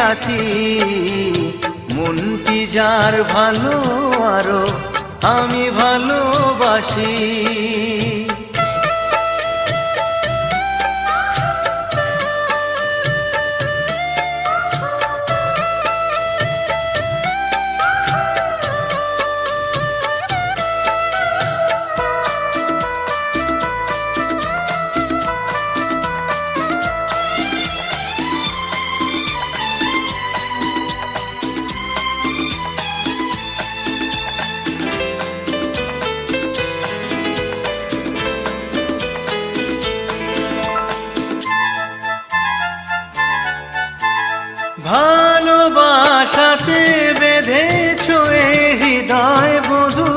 সাথী মনটি যার ভালো আরও আমি ভালোবাসি। ভালোবাসাতে বেঁধেছ এ হৃদয় বধু।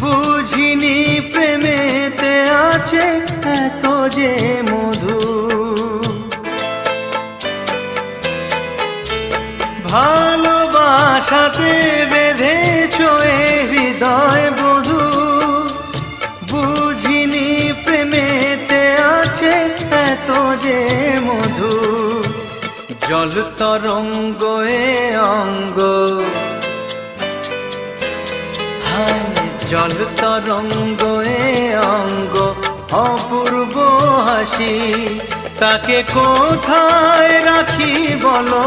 বুঝিনি প্রেমেতে আছে এত যে মধু। ভালোবাসাতে জল তরঙ্গ এ অঙ্গ জল তরঙ্গ এ অঙ্গ। অপূর্ব হাসি তাকে কোথায় রাখি বলো?